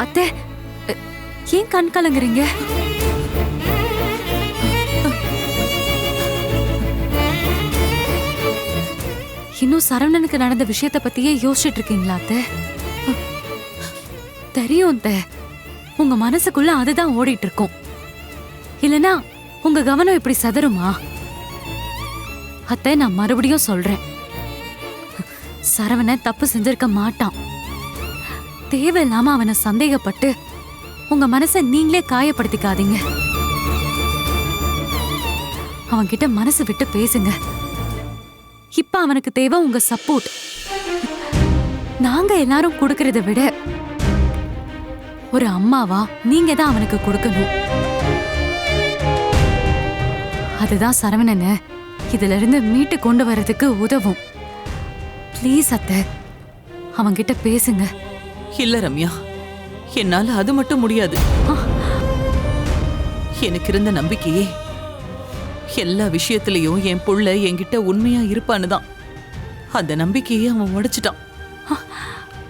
அத்தை ஏன் கண் கலங்குறீங்க? இன்னும் சரவணனுக்கு நடந்த விஷயத்த பத்தியே யோசிச்சுட்டு இருக்கீங்களா அத்தை? தெரியும் அத்தை. உங்க மனசுக்குள்ள அதுதான் ஓடிட்டு இருக்கும். இல்லனா உங்க கவனம் இப்படி சதருமா? அத்தை நான் மறுபடியும் சொல்றேன். சரவணன் தப்பு செஞ்சிருக்க மாட்டான். தேவையில்லாம அவனை சந்தேகப்பட்டு உங்க மனசை நீங்களே காயப்படுத்திக்காதீங்க. அவன்கிட்ட மனசு விட்டு பேசுங்க. இப்ப அவனுக்கு தேவை உங்க சப்போர்ட் நாங்க எல்லாரும் கொடுக்கறத விட ஒரு அம்மாவா நீங்க தான் அவனுக்கு கொடுக்கணும். அதுதான் சரவணனை இதுல இருந்து மீட்டு கொண்டு வர்றதுக்கு உதவும். ப்ளீஸ் அத்தை அவன்கிட்ட பேசுங்க. இல்ல ரம்யா என்னால அது மட்டும் முடியாது. எனக்கு இருந்த நம்பிக்கையே எல்லா விஷயத்திலையும் என் புள்ள என்கிட்ட உண்மையா இருப்பான்னு தான். அந்த நம்பிக்கையே அவன் உடைச்சிட்டான்.